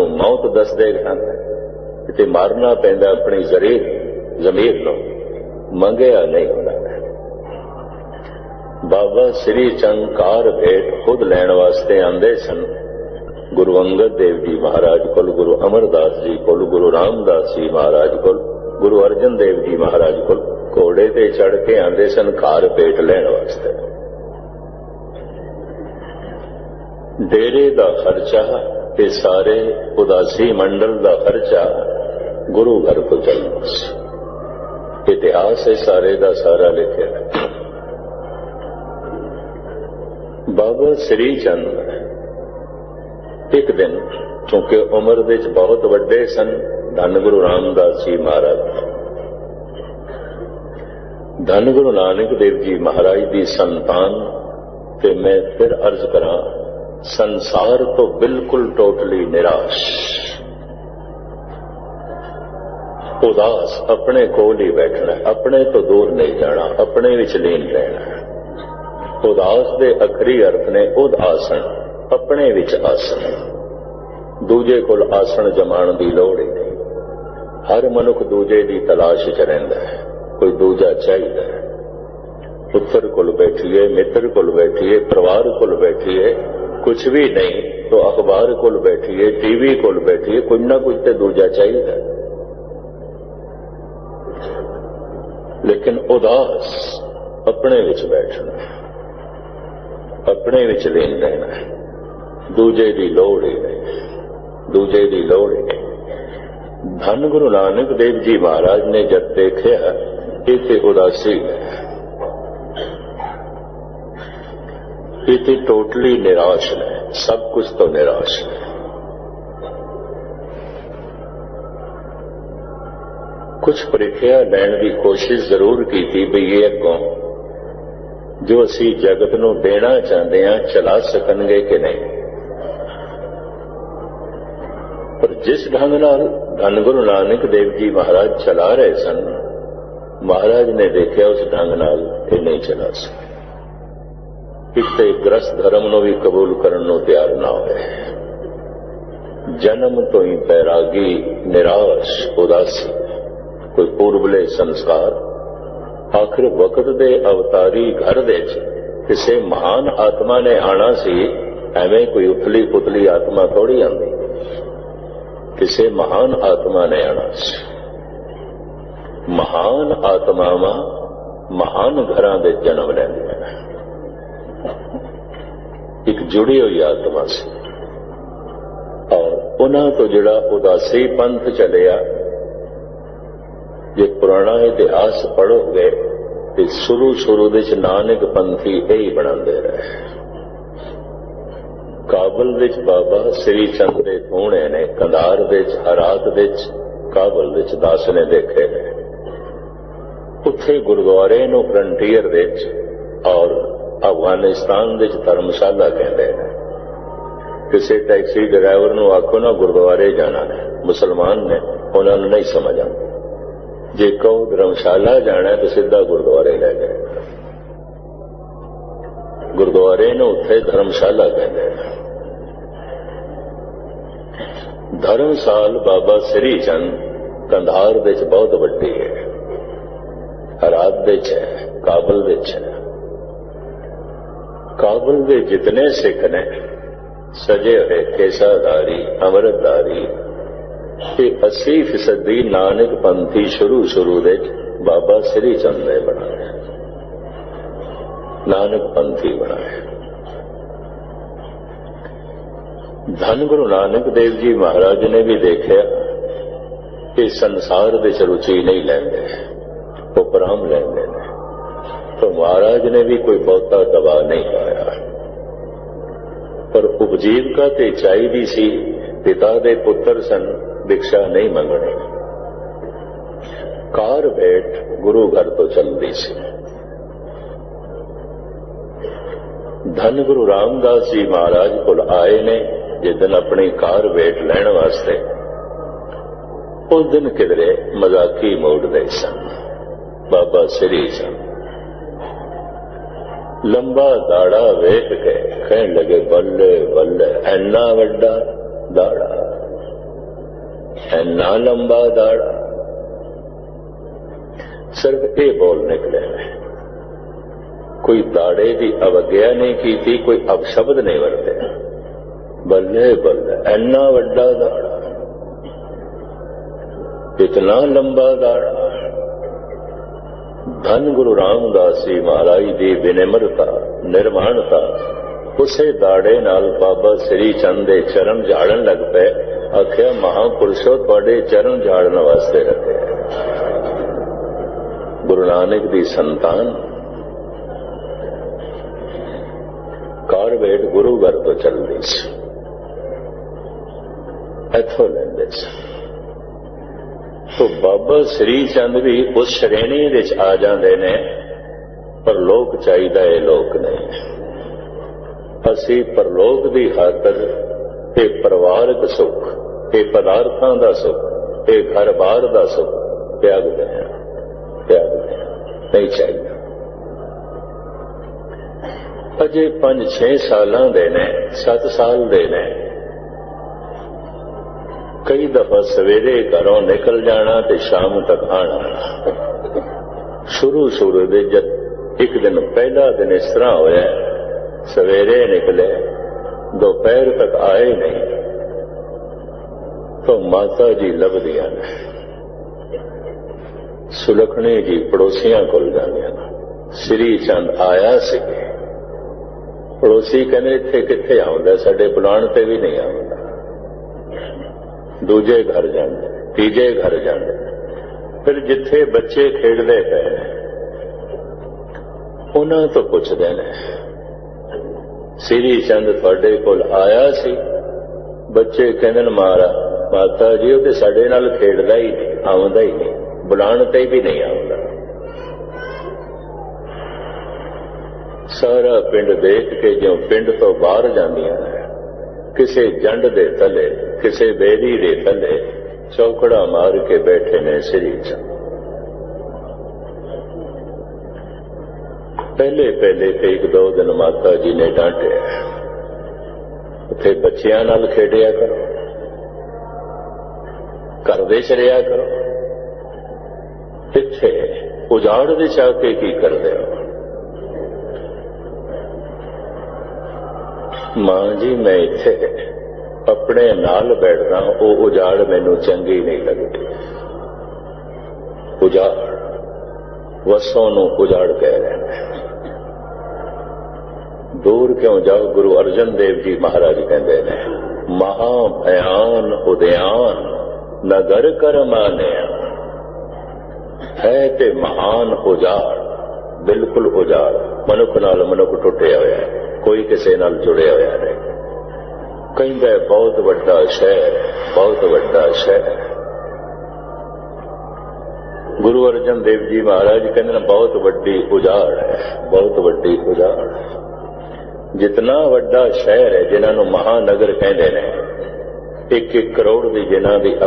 ਨੂੰ ਮੌਤ ਦੱਸਦੇ ਹਨ। ਤੇ ਮਾਰਨਾ ਪੈਂਦਾ ਆਪਣੀ ਜ਼ਰੀਰ ਜ਼ਮੀਰ ਨੂੰ, ਮੰਗਿਆ ਨਹੀਂ ਹੁੰਦਾ। ਬਾਬਾ ਸ੍ਰੀ ਚੰਕਾਰ ਭੇਟ ਖੁਦ ਲੈਣ ਵਾਸਤੇ ਆਂਦੇ ਸਨ। ਗੁਰੂ ਅੰਗਦ ਦੇਵ ਜੀ ਮਹਾਰਾਜ ਕੋਲ, ਗੁਰੂ ਅਮਰਦਾਸ ਜੀ ਕੋਲ, ਗੁਰੂ ਰਾਮਦਾਸ ਜੀ ਮਹਾਰਾਜ ਕੋਲ, ਗੁਰੂ ਅਰਜਨ ਦੇਵ ਜੀ ਮਹਾਰਾਜ ਕੋਲ ਘੋੜੇ ਤੇ ਚੜ ਕੇ ਆਂਦੇ ਸਨ ਘਰ ਭੇਟ ਲੈਣ ਵਾਸਤੇ। ਡੇਰੇ ਦਾ ਖਰਚਾ ਤੇ ਸਾਰੇ ਉਦਾਸੀ ਮੰਡਲ ਦਾ ਖਰਚਾ ਗੁਰੂ ਘਰ ਤੋਂ ਚੱਲਦਾ ਸੀ ਇਤਿਹਾਸ ਹੈ ਸਾਰੇ ਦਾ ਸਾਰਾ ਲਿਖਿਆ ਬਾਬਾ ਸ੍ਰੀ ਚੰਦ ਇੱਕ ਦਿਨ, ਕਿਉਂਕਿ ਉਮਰ ਵਿੱਚ ਬਹੁਤ ਵੱਡੇ ਸਨ, ਧੰਨ ਗੁਰੂ ਰਾਮਦਾਸ ਜੀ ਮਹਾਰਾਜ। ਧੰਨ ਗੁਰੂ ਨਾਨਕ ਦੇਵ ਜੀ ਮਹਾਰਾਜ ਦੀ ਸੰਤਾਨ, ਤੇ ਮੈਂ ਫਿਰ ਅਰਜ਼ ਕਰਾਂ ਸੰਸਾਰ ਤੋਂ ਬਿਲਕੁਲ ਟੋਟਲੀ ਨਿਰਾਸ਼। ਉਦਾਸ ਆਪਣੇ ਕੋਲ ਹੀ ਬੈਠਣਾ, ਆਪਣੇ ਤੋਂ ਦੂਰ ਨਹੀਂ ਜਾਣਾ, ਆਪਣੇ ਵਿੱਚ ਲੀਨ ਰਹਿਣਾ। ਉਦਾਸ ਦੇ ਅਖਰੀ ਅਰਥ ਨੇ ਉਦਾਸਣ ਆਪਣੇ ਵਿੱਚ ਆਸਣ। ਦੂਜੇ ਕੋਲ ਆਸਣ ਜਮਾਉਣ ਦੀ ਲੋੜ ਹੀ ਨਹੀਂ। ਹਰ ਮਨੁੱਖ ਦੂਜੇ ਦੀ ਤਲਾਸ਼ 'ਚ ਰਹਿੰਦਾ ਹੈ, ਕੋਈ ਦੂਜਾ ਚਾਹੀਦਾ ਹੈ। ਪੁੱਤਰ ਕੋਲ ਬੈਠੀਏ, ਮਿੱਤਰ ਕੋਲ ਬੈਠੀਏ, ਪਰਿਵਾਰ ਕੋਲ ਬੈਠੀਏ ਕੁਝ ਵੀ ਨਹੀਂ ਤਾਂ ਅਖਬਾਰ ਕੋਲ ਬੈਠੀਏ ਟੀਵੀ ਕੋਲ ਬੈਠੀਏ ਕੁਝ ਨਾ ਕੁਝ ਤੇ ਦੂਜਾ ਚਾਹੀਦਾ ਲੇਕਿਨ ਉਦਾਸ ਆਪਣੇ ਵਿੱਚ ਬੈਠਣਾ ਆਪਣੇ ਵਿੱਚ ਲੀਨ ਰਹਿਣਾ ਦੂਜੇ ਦੀ ਲੋੜ ਹੀ ਨਹੀਂ ਦੂਜੇ ਦੀ ਲੋੜ ਹੀ ਨਹੀਂ ਧੰਨ ਗੁਰੂ ਨਾਨਕ ਦੇਵ ਜੀ ਮਹਾਰਾਜ ਨੇ ਜਦ ਦੇਖਿਆ ਇਥੇ ਉਦਾਸੀ ਹੈ ਇਥੇ ਟੋਟਲੀ ਨਿਰਾਸ਼ ਹੈ ਸਭ ਕੁਝ ਤੋਂ ਨਿਰਾਸ਼ ਹੈ ਕੁਝ ਪ੍ਰੀਖਿਆ ਲੈਣ ਦੀ ਕੋਸ਼ਿਸ਼ ਜ਼ਰੂਰ ਕੀਤੀ ਵੀ ਇਹ ਅੱਗੋਂ ਜੋ ਅਸੀਂ ਜਗਤ ਨੂੰ ਦੇਣਾ ਚਾਹੁੰਦੇ ਹਾਂ ਚਲਾ ਸਕਣਗੇ ਕਿ ਨਹੀਂ ਪਰ ਜਿਸ ਢੰਗ ਨਾਲ ਧੰਨ ਗੁਰੂ ਨਾਨਕ ਦੇਵ ਜੀ ਮਹਾਰਾਜ ਚਲਾ ਰਹੇ ਸਨ ਮਹਾਰਾਜ ਨੇ ਦੇਖਿਆ ਉਸ ਢੰਗ ਨਾਲ ਇਹ ਨਹੀਂ ਚਲਾ ਸਕੇ ਕਿਸੇ ਗ੍ਰਸਤ ਧਰਮ ਨੂੰ ਵੀ ਕਬੂਲ ਕਰਨ ਨੂੰ ਤਿਆਰ ਨਾ ਹੋਏ ਜਨਮ ਤੋਂ ਹੀ ਪੈਰਾਗੀ, ਨਿਰਾਸ਼, ਉਦਾਸੀ, ਕੋਈ ਪੂਰਬਲੇ ਸੰਸਕਾਰ। ਆਖਰ ਵਕਤ ਦੇ ਅਵਤਾਰੀ ਘਰ ਵਿੱਚ ਕਿਸੇ ਮਹਾਨ ਆਤਮਾ ਨੇ ਆਣਾ ਸੀ, ਐਵੇਂ ਕੋਈ ਉਥਲੀ ਪੁਤਲੀ ਆਤਮਾ ਥੋੜੀ ਆਂਦੀ ਕਿਸੇ ਮਹਾਨ ਆਤਮਾ ਨੇ ਆਣਾ ਸੀ। ਮਹਾਨ ਆਤਮਾਵਾਂ ਮਹਾਨ ਘਰਾਂ ਦੇ ਜਨਮ ਲੈਂਦੀਆਂ ਇੱਕ ਜੁੜੀ ਹੋਈ ਆਤਮਾ ਸੀ। ਔਰ ਉਹਨਾਂ ਤੋਂ ਜਿਹੜਾ ਉਦਾਸੀ ਪੰਥ ਚੱਲਿਆ, ਜੇ ਪੁਰਾਣਾ ਇਤਿਹਾਸ ਪੜੋਗੇ, ਤੇ ਸ਼ੁਰੂ ਸ਼ੁਰੂ ਵਿੱਚ ਨਾਨਕ ਪੰਥੀ ਇਹ ਹੀ ਬਣਾਉਂਦੇ ਰਹੇ। ਕਾਬਲ ਵਿੱਚ ਬਾਬਾ ਸ੍ਰੀ ਚੰਦ ਦੇ ਥੋਣੇ ਨੇ, ਕੰਧਾਰ ਵਿੱਚ, ਹਰਾਤ ਵਿੱਚ, ਕਾਬਲ ਵਿੱਚ ਦਾਸ ਨੇ ਦੇਖੇ ਨੇ। ਉੱਥੇ ਗੁਰਦੁਆਰੇ ਨੂੰ ਫਰੰਟੀਅਰ ਵਿੱਚ ਔਰ ਅਫਗਾਨਿਸਤਾਨ ਵਿੱਚ ਧਰਮਸ਼ਾਲਾ ਕਹਿੰਦੇ ਨੇ। ਕਿਸੇ ਟੈਕਸੀ ਡਰਾਈਵਰ ਨੂੰ ਆਖੋ ਨਾ ਗੁਰਦੁਆਰੇ ਜਾਣਾ ਹੈ ਮੁਸਲਮਾਨ ਨੇ, ਉਹਨਾਂ ਨੂੰ ਨਹੀਂ ਸਮਝ ਆਉਂਦਾ। ਜੇ ਕਹੋ ਧਰਮਸ਼ਾਲਾ ਜਾਣਾ, ਤਾਂ ਸਿੱਧਾ ਗੁਰਦੁਆਰੇ ਲੈ ਗਏ। ਗੁਰਦੁਆਰੇ ਨੂੰ ਉੱਥੇ ਧਰਮਸ਼ਾਲਾ ਕਹਿੰਦੇ ਨੇ। ਧਰਮਸਾਲ ਬਾਬਾ ਸ੍ਰੀ ਚੰਦ ਕੰਧਾਰ ਵਿੱਚ ਬਹੁਤ ਵੱਡੀ ਹੈ। ਹਰਾਤ ਵਿੱਚ ਹੈ, ਕਾਬਲ ਵਿੱਚ ਹੈ। ਕਾਬਲ ਦੇ ਜਿਤਨੇ ਸਿੱਖ ਨੇ ਸਜੇ ਹੋਏ ਕੇਸਾਧਾਰੀ ਅਮਰਤਧਾਰੀ ਇਹ 80% ਦੀ ਨਾਨਕ ਪੰਥੀ ਸ਼ੁਰੂ ਸ਼ੁਰੂ ਵਿੱਚ ਬਾਬਾ ਸ੍ਰੀ ਚੰਦ ਨੇ ਬਣਾਇਆ ਨਾਨਕ ਪੰਥੀ ਬਣਾਇਆ ਧੰਨ ਗੁਰੂ ਨਾਨਕ ਦੇਵ ਜੀ ਮਹਾਰਾਜ ਨੇ ਵੀ ਦੇਖਿਆ ਕਿ ਸੰਸਾਰ ਵਿੱਚ ਰੁਚੀ ਨਹੀਂ ਲੈਂਦੇ ਉਹ ਪਰਮ ਲੈਂਦੇ ਨੇ ਤਾਂ ਮਹਾਰਾਜ ਨੇ ਵੀ ਕੋਈ ਬਹੁਤਾ ਦਬਾ ਨਹੀਂ ਪਾਇਆ। ਪਰ ਉਪਜੀਵਕਾ ਤੇ ਚਾਹੀਦੀ ਸੀ, ਪਿਤਾ ਦੇ ਪੁੱਤਰ ਸਨ ਭਿਕਸ਼ਾ ਨਹੀਂ ਮੰਗਣੀ। ਕਾਰ ਭੇਟ ਗੁਰੂ ਘਰ ਤੋਂ ਚੱਲਦੀ ਸੀ। ਧੰਨ ਗੁਰੂ ਰਾਮਦਾਸ ਜੀ ਮਹਾਰਾਜ ਕੋਲ ਆਏ ਨੇ ਜਿੱਦਨ ਆਪਣੀ ਕਾਰ ਭੇਟ ਲੈਣ ਵਾਸਤੇ। ਉਸ ਦਿਨ ਕਿਧਰੇ ਮਜ਼ਾਕੀ ਮੋੜ ਦੇ ਸਨ। ਬਾਬਾ ਸ੍ਰੀ ਸਨ। ਲੰਬਾ ਦਾੜਾ ਵੇਖ ਕੇ ਕਹਿਣ ਲੱਗੇ, ਬੱਲੇ ਬੱਲੇ, ਐਨਾ ਵੱਡਾ ਦਾੜਾ, ਐਨਾ ਲੰਬਾ ਦਾੜਾ। ਸਿਰਫ ਇਹ ਬੋਲ ਨਿਕਲੇ ਨੇ ਕੋਈ ਦਾੜੇ ਦੀ ਅਵਗਿਆ ਨਹੀਂ ਕੀਤੀ, ਕੋਈ ਅਪਸ਼ਬਦ ਨਹੀਂ ਵਰਤਿਆ ਬੱਲੇ ਬੱਲੇ, ਐਨਾ ਵੱਡਾ ਦਾੜਾ, ਇਤਨਾ ਲੰਬਾ ਦਾੜਾ। ਧੰਨ ਗੁਰੂ ਰਾਮਦਾਸ ਜੀ ਮਹਾਰਾਜ ਦੀ ਬਿਨਮਰਤਾ ਨਿਰਮਾਣਤਾ, ਉਸੇ ਦਾੜੇ ਨਾਲ ਬਾਬਾ ਸ੍ਰੀ ਚੰਦ ਦੇ ਚਰਨ ਝਾੜਨ ਲੱਗ ਪਏ, ਆਖਿਆ ਮਹਾਪੁਰਸ਼ੋ, ਤੁਹਾਡੇ ਚਰਨ ਝਾੜਨ ਵਾਸਤੇ ਰੱਖੇ। ਗੁਰੂ ਨਾਨਕ ਦੀ ਸੰਤਾਨ। ਕਾਰਵੇਟ ਗੁਰੂ ਘਰ ਤੋਂ ਚੱਲਦੀ ਸੀ। ਇੱਥੋਂ ਲੈਂਦੇ ਸੀ। ਤੋ ਬਾਬਾ ਸ੍ਰੀ ਚੰਦ ਵੀ ਉਸ ਸ਼੍ਰੇਣੀ ਵਿੱਚ ਆ ਜਾਂਦੇ ਨੇ, ਪਰ ਲੋਕ ਚਾਹੀਦਾ ਇਹ ਲੋਕ ਨਹੀਂ। ਅਸੀਂ ਪਰਲੋਕ ਦੀ ਖਾਤਰ ਇਹ ਪਰਿਵਾਰਕ ਸੁੱਖ, ਇਹ ਪਦਾਰਥਾਂ ਦਾ ਸੁੱਖ, ਇਹ ਘਰ-ਬਾਰ ਦਾ ਸੁੱਖ ਤਿਆਗਦੇ ਹਾਂ ਤਿਆਗਦੇ ਹਾਂ, ਨਹੀਂ ਚਾਹੀਦਾ। ਅਜੇ 5-6 ਸਾਲਾਂ ਦੇ ਨੇ 7 ਸਾਲ ਦੇ ਨੇ। ਕਈ ਦਫਾ ਸਵੇਰੇ ਘਰੋਂ ਨਿਕਲ ਜਾਣਾ ਤੇ ਸ਼ਾਮ ਤੱਕ ਆਣਾ। ਸ਼ੁਰੂ ਸ਼ੁਰੂ ਦੇ ਜਦ ਇੱਕ ਦਿਨ ਪਹਿਲਾ ਦਿਨ ਇਸ ਤਰ੍ਹਾਂ ਹੋਇਆ, ਸਵੇਰੇ ਨਿਕਲੇ, ਦੁਪਹਿਰ ਤੱਕ ਆਏ ਨਹੀਂ। ਤਾਂ ਮਾਤਾ ਜੀ ਲੱਭਦੀਆਂ ਨੇ। ਸੁਲਖਣੇ ਜੀ ਪੜੋਸੀਆਂ ਕੋਲ ਜਾਂਦੀਆਂ ਸ੍ਰੀ ਚੰਦ ਆਇਆ ਸੀ। ਪੜੋਸੀ ਕਹਿੰਦੇ, ਇੱਥੇ ਕਿੱਥੇ ਆਉਂਦਾ? ਸਾਡੇ ਬੁਲਾਣ ਤੇ ਵੀ ਨਹੀਂ ਆਉਂਦਾ। ਦੂਜੇ ਘਰ ਜਾਂਦੇ, ਤੀਜੇ ਘਰ ਜਾਂਦੇ। ਫਿਰ ਜਿੱਥੇ ਬੱਚੇ ਖੇਡਦੇ ਪਏ ਨੇ, ਉਹਨਾਂ ਤੋਂ ਪੁੱਛਦੇ ਨੇ, ਸ੍ਰੀ ਚੰਦ ਤੁਹਾਡੇ ਕੋਲ ਆਇਆ ਸੀ? ਬੱਚੇ ਕਹਿੰਦੇ ਨੇ ਮਾਰਾ ਮਾਤਾ ਜੀ, ਉਹ ਤੇ ਸਾਡੇ ਨਾਲ ਖੇਡਦਾ ਹੀ ਨਹੀਂ, ਆਉਂਦਾ ਹੀ ਨਹੀਂ ਬੁਲਾਣ ਤੇ ਵੀ ਨਹੀਂ ਆਉਂਦਾ। ਸਾਰਾ ਪਿੰਡ ਦੇਖ ਕੇ ਜਿਉਂ ਪਿੰਡ ਤੋਂ ਬਾਹਰ ਜਾਂਦੀਆਂ ਨੇ ਕਿਸੇ ਜੰਡ ਦੇ ਥੱਲੇ ਕਿਸੇ ਬੇਦੀ ਦੇ ਥੱਲੇ ਚੌਕੜਾ ਮਾਰ ਕੇ ਬੈਠੇ ਨੇ ਸ੍ਰੀ ਚੰਦ ਪਹਿਲੇ ਪਹਿਲੇ ਤੇ ਇੱਕ ਦੋ ਦਿਨ ਮਾਤਾ ਜੀ ਨੇ ਡਾਂਟਿਆ ਉੱਥੇ ਬੱਚਿਆਂ ਨਾਲ ਖੇਡਿਆ ਕਰੋ ਘਰ ਦੇ ਚ ਰਿਹਾ ਕਰੋ ਇੱਥੇ ਉਜਾੜ ਦੇ ਚਾ ਕੇ ਕੀ ਕਰਦੇ ਹੋ ਮਾਂ ਜੀ, ਮੈਂ ਇੱਥੇ ਆਪਣੇ ਨਾਲ ਬੈਠਦਾ ਉਹ ਉਜਾੜ ਮੈਨੂੰ ਚੰਗੀ ਨਹੀਂ ਲੱਗਦੀ। ਉਜਾੜ, ਵਸੋਂ ਨੂੰ ਉਜਾੜ ਕਹਿ ਰਹੇ ਦੂਰ ਕਿਉਂ ਜਾਓ? ਗੁਰੂ ਅਰਜਨ ਦੇਵ ਜੀ ਮਹਾਰਾਜ ਕਹਿੰਦੇ ਨੇ ਮਹਾ ਭਿਆਨ ਉਦਿਆਨ, ਨਗਰ ਕਰਮਾਨਿਆ ਹੈ ਤੇ ਮਹਾਨ ਉਜਾੜ, ਬਿਲਕੁਲ ਉਜਾੜ, ਮਨੁੱਖ ਨਾਲ ਮਨੁੱਖ ਟੁੱਟਿਆ ਹੋਇਆ ਹੈ। ਕੋਈ ਕਿਸੇ ਨਾਲ ਜੁੜਿਆ ਹੋਇਆ ਨਹੀਂ। ਕਹਿੰਦਾ, ਬਹੁਤ ਵੱਡਾ ਸ਼ਹਿਰ ਬਹੁਤ ਵੱਡਾ ਸ਼ਹਿਰ ਗੁਰੂ ਅਰਜਨ ਦੇਵ ਜੀ ਮਹਾਰਾਜ ਕਹਿੰਦੇ ਨੇ, ਬਹੁਤ ਵੱਡੀ ਉਜਾੜ ਹੈ, ਬਹੁਤ ਵੱਡੀ ਉਜਾੜ ਜਿਤਨਾ ਵੱਡਾ ਸ਼ਹਿਰ ਹੈ, ਜਿਨ੍ਹਾਂ ਨੂੰ ਮਹਾਨਗਰ ਕਹਿੰਦੇ ਨੇ ਇੱਕ ਇੱਕ ਕਰੋੜ ਦੀ ਜਿਨ੍ਹਾਂ ਦੀ